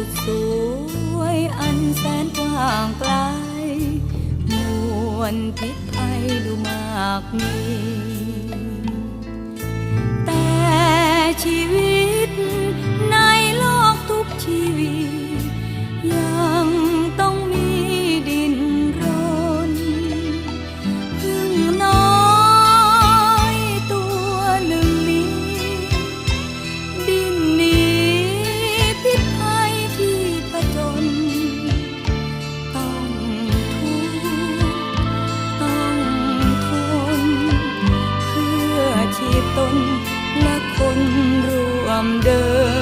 สุดสวยอันแสนกว้างไกลมวลพิษภัยดูมากมี dòng đường